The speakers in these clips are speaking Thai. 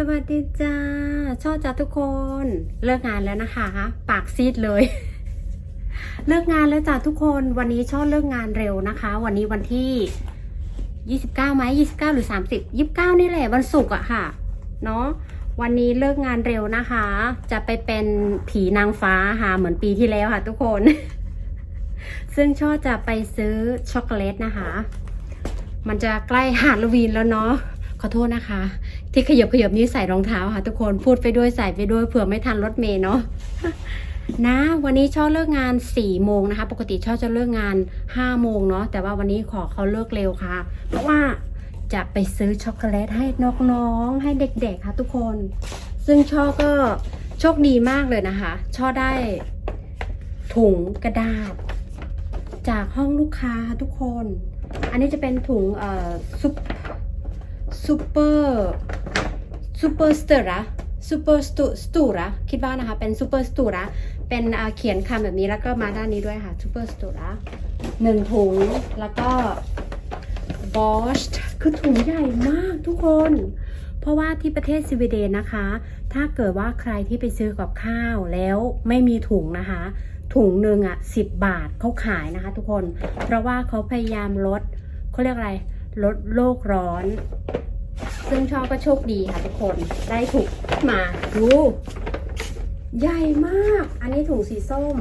สวัสดีจ้าชอบจ้าทุกคนเลิกงานแล้วนะคะ ปากซีดเลย เลิกงานแล้วจ้าทุกคนวันนี้ชอบเลิกงานเร็วนะคะ วันนี้วันที่29ไหม29หรือ30 29นี่แหละวันศุกร์อะค่ะเนาะวันนี้เลิกงานเร็วนะคะ จะไปเป็นผีนางฟ้าค่ะเหมือนปีที่แล้วค่ะ ทุกคน ซึ่งชอบจะไปซื้อช็อกโกแลตนะคะ มันจะใกล้ฮาโลวีนแล้วเนาะ ขอโทษนะคะ ที่ขยบขยบนี้ใส่รองเท้าค่ะ ทุกคนพูดไปด้วยใส่ไปด้วยเผื่อไม่ทันรถเมย์เนาะนะ วันนี้ช่อเลิกงาน4ี่โมงนะคะ ปกติช่อจะเลิกงาน5้าโมงเนาะแต่ว่าวันนี้ขอเขาเลิกเร็วค่ะ เพราะว่าจะไปซื้อช็อกโกแลตให้น้องๆให้เด็กๆค่ะทุกคน ซึ่งช่อก็โชคดีมากเลยนะคะ ช่อได้ถุงกระดาษ จากห้องลูกค้าทุกคน อันนี้จะเป็นถุงซุป ซูเปอร์ซูเปอร์สเตอระซูเปอร์สตูสตูระคิดว่านะคะ เป็นซูเปอร์สตูระเป็นอ่าเขียนคำแบบนี้แล้วก็มาด้านนี้ด้วยค่ะซูเปอร์สตูระหนึ่งถุง แล้วก็บอชคือถุงใหญ่มากทุกคน เพราะว่าที่ประเทศสวีเดนนะคะ ถ้าเกิดว่าใครที่ไปซื้อกับข้าวแล้วไม่มีถุงนะคะ ถุงหนึ่งอะสิบบาทเขาขายนะคะทุกคน เพราะว่าเขาพยายามลดเขาเรียกอะไรลดโลกร้อน ซึ่งชอบก็โชคดีค่ะทุกคนได้ถูกมาดูใหญ่มาก อันนี้ถุงสีส้ม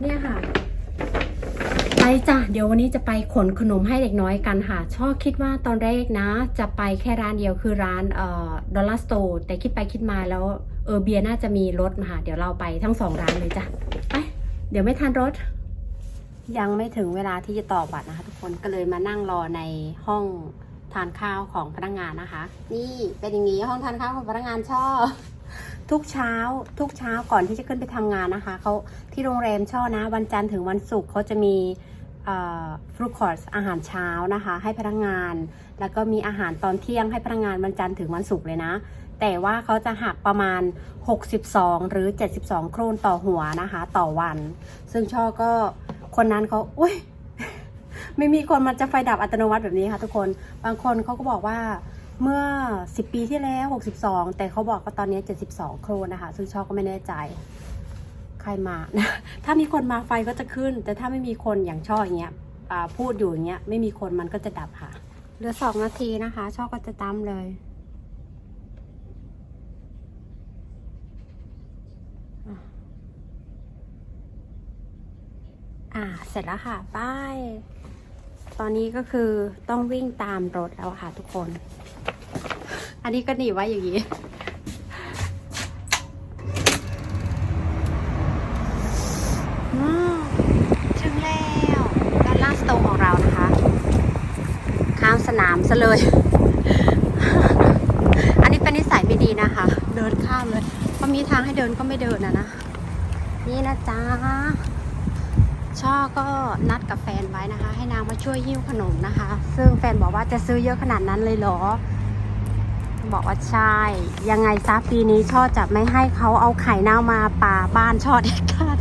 เนี่ยค่ะ ไปจ้ะ เดี๋ยววันนี้จะไปขนขนมให้เด็กน้อยกันค่ะ ชอบคิดว่าตอนแรกนะ จะไปแค่ร้านเดียวคือร้านเอ่อดอลลาร์สโตร์แต่คิดไปคิดมาแล้วเออเบียน่าจะมีรถมาค่ะ เดี๋ยวเราไปทั้งสองร้านเลยจ้ะ ไป เดี๋ยวไม่ทันรถ ยังไม่ถึงเวลาที่จะต่อบัตรนะคะ ทุกคน ก็เลยมานั่งรอในห้อง ทานข้าวของพนักงานนะคะ นี่เป็นอย่างนี้ห้องทานข้าวของพนักงานชอบ ทุกเช้า ทุกเช้าก่อนที่จะขึ้นไปทำงานนะคะเขาที่โรงแรมช่อนะ วันจันทร์ถึงวันศุกร์เขาจะมีฟรุตคอร์สอาหารเช้านะคะ ให้พนักงาน แล้วก็มีอาหารตอนเที่ยงให้พนักงานวันจันทร์ถึงวันศุกร์เลยนะ แต่ว่าเขาจะหักประมาณ 62 หรือ 72 โครนต่อหัวนะคะ ต่อวัน ซึ่งช่อก็คนนั้นเขาอุ้ย ไม่มีคนมันจะไฟดับอัตโนมัติแบบนี้ค่ะ ทุกคน บางคนเขาก็บอกว่าเมื่อ 10 ปีที่แล้ว 62 แต่เขาบอกว่าตอนนี้ 72 โครนะคะ ซึ่งช่อก็ไม่แน่ใจ ใครมานะถ้ามีคนมาไฟก็จะขึ้น แต่ถ้าไม่มีคนอย่างช่ออย่างเงี้ยพูดอยู่อย่างเงี้ย ไม่มีคนมันก็จะดับค่ะ เหลือสองนาทีนะคะ ช่อก็จะตามเลยอ่า เสร็จแล้วค่ะป้าย ตอนนี้ก็คือต้องวิ่งตามรถแล้วค่ะทุกคน อันนี้ก็หนีไว้อย่างนี้ถึงแล้วด้านล่างสโตของเรานะคะ ข้ามสนามซะเลย อันนี้เป็นนิสัยไม่ดีนะคะ เดินข้ามเลยพอมีทางให้เดินก็ไม่เดินนะนะ นี่นะจ๊ะ ช่อก็นัดกับแฟนไว้นะคะ ให้นางมาช่วยหิ้วขนมนะคะ ซึ่งแฟนบอกว่าจะซื้อเยอะขนาดนั้นเลยเหรอ บอกว่าใช่ ยังไงซะปีนี้ช่อจะไม่ให้เขาเอาไข่เน่ามาป่าบ้านช่อเด็ดขาด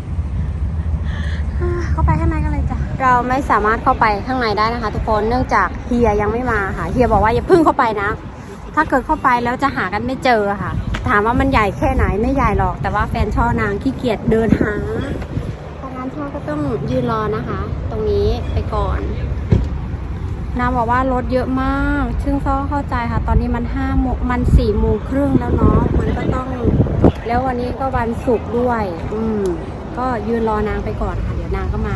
เข้าไปข้างในกันเลยจ้ะ เราไม่สามารถเข้าไปข้างในได้นะคะ ทุกคนเนื่องจากเฮียยังไม่มาค่ะเฮียบอกว่าอย่าพึ่งเข้าไปนะ ถ้าเกิดเข้าไปแล้วจะหากันไม่เจอค่ะ ถามว่ามันใหญ่แค่ไหนไม่ใหญ่หรอก แต่ว่าแฟนช่อนางขี้เกียจเดินหา ยืนรอนะคะ ตรงนี้ไปก่อนนางบอกว่ารถเยอะมาก ซึ่งก็เข้าใจค่ะ ตอนนี้มันห้าโมงมันสี่โมงครึ่งแล้วเนาะ มันก็ต้อง แล้ววันนี้ก็วันศุกร์ด้วย อืม ก็ยืนรอนางไปก่อนค่ะ เดี๋ยวนางก็มา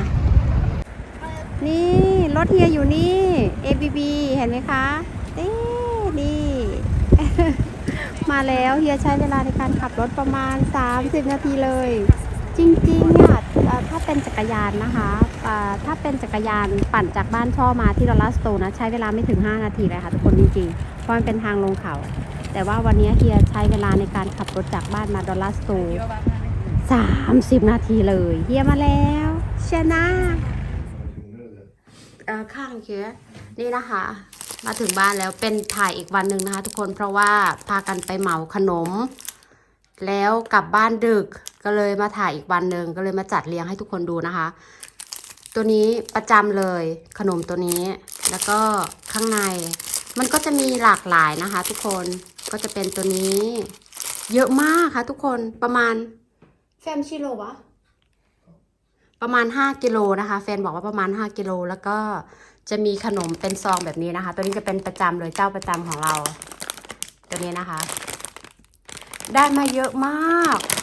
นี่รถเฮียอยู่นี่ ABB เห็นไหมคะนี่นี่ มาแล้วเฮียใช้เวลาในการขับรถประมาณ 30 นาทีเลย จริงๆอ่อ ถ้าเป็นจักรยานนะคะถ้าเป็นจักรยานปั่นจากบ้านช่อมาที่ดอลลาร์สโตนะใช้เวลาไม่ถึง 5 นาทีเลยค่ะทุกคนจริงๆ เพราะมันเป็นทางลงเขา แต่ว่าวันนี้เฮียใช้เวลาในการขับรถจากบ้านมาดอลลาร์สโตร์30นาทีเลยเฮียมาแล้วชนะเอ่อข้างเคียนี่นะคะ มาถึงบ้านแล้วเป็นถ่ายอีกวันหนึ่งนะคะ ทุกคนเพราะว่าพากันไปเหมาขนม แล้วกลับบ้านดึก ก็เลยมาถ่ายอีกวันหนึ่งก็เลยมาจัดเลี้ยงให้ทุกคนดูนะคะ ตัวนี้ประจำเลยขนมตัวนี้ แล้วก็ข้างใน มันก็จะมีหลากหลายนะคะ ทุกคนก็จะเป็นตัวนี้ เยอะมากค่ะ ทุกคนประมาณแฟมชิโลวะประมาณ 5กิโลนะคะแฟนบอกว่าประมาณ 5กิโลแล้วก็จะมีขนมเป็นซองแบบนี้นะคะ ตัวนี้จะเป็นประจำเลยเจ้าประจำของเรา ตัวนี้นะคะ ได้มาเยอะมากอั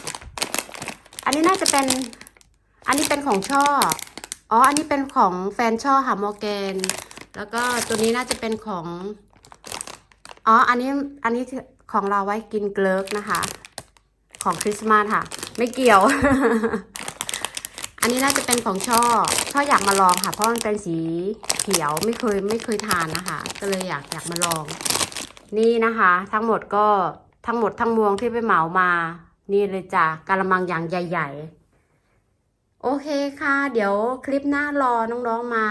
นนี้น่าจะเป็น อันนี้เป็นของช่อ อ๋อ อันนี้เป็นของแฟนช่อค่ะมอร์แกน แล้วก็ตัวนี้น่าจะเป็นของ อ๋อ อันนี้ อันนี้ของเราไว้กินเกลิกนะคะ ของคริสต์มาสค่ะ ไม่เกี่ยว อันนี้น่าจะเป็นของช่อ ช่ออยากมาลองค่ะ เพราะมันเป็นสีเขียวไม่เคยไม่เคยทานนะคะ ก็เลยอยากอยากมาลอง นี่นะคะ ทั้งหมดก็ทั้งหมดทั้งมวงที่ไปเหมามา นี่เลยจ้ะกะละมังอย่างใหญ่ ๆ โอเคค่ะ เดี๋ยวคลิปหน้ารอน้องๆมา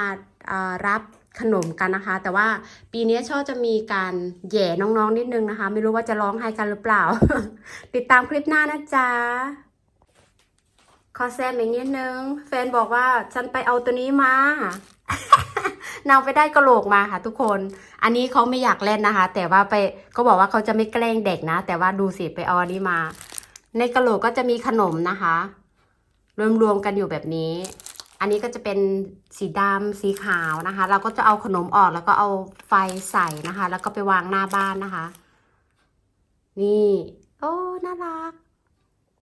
รับขนมกันนะคะ แต่ว่าปีนี้ช่อจะมีการแย่น้องๆนิดนึงนะคะ ไม่รู้ว่าจะร้องไห้กันหรือเปล่า ติดตามคลิปหน้านะจ๊ะขอแซมอีกนิดนึง แฟนบอกว่าฉันไปเอาตัวนี้มานางไปได้กระโหลกมาค่ะ ทุกคน อันนี้เขาไม่อยากเล่นนะคะ แต่ว่าไปก็บอกว่าเขาจะไม่แกล้งเด็กนะ แต่ว่าดูสิไปเอาอันนี้มา ในกระโหลกก็จะมีขนมนะคะ รวมๆกันอยู่แบบนี้ อันนี้ก็จะเป็นสีดำสีขาวนะคะ เราก็จะเอาขนมออกแล้วก็เอาไฟใส่นะคะ แล้วก็ไปวางหน้าบ้านนะคะ นี่ โอ้ น่ารัก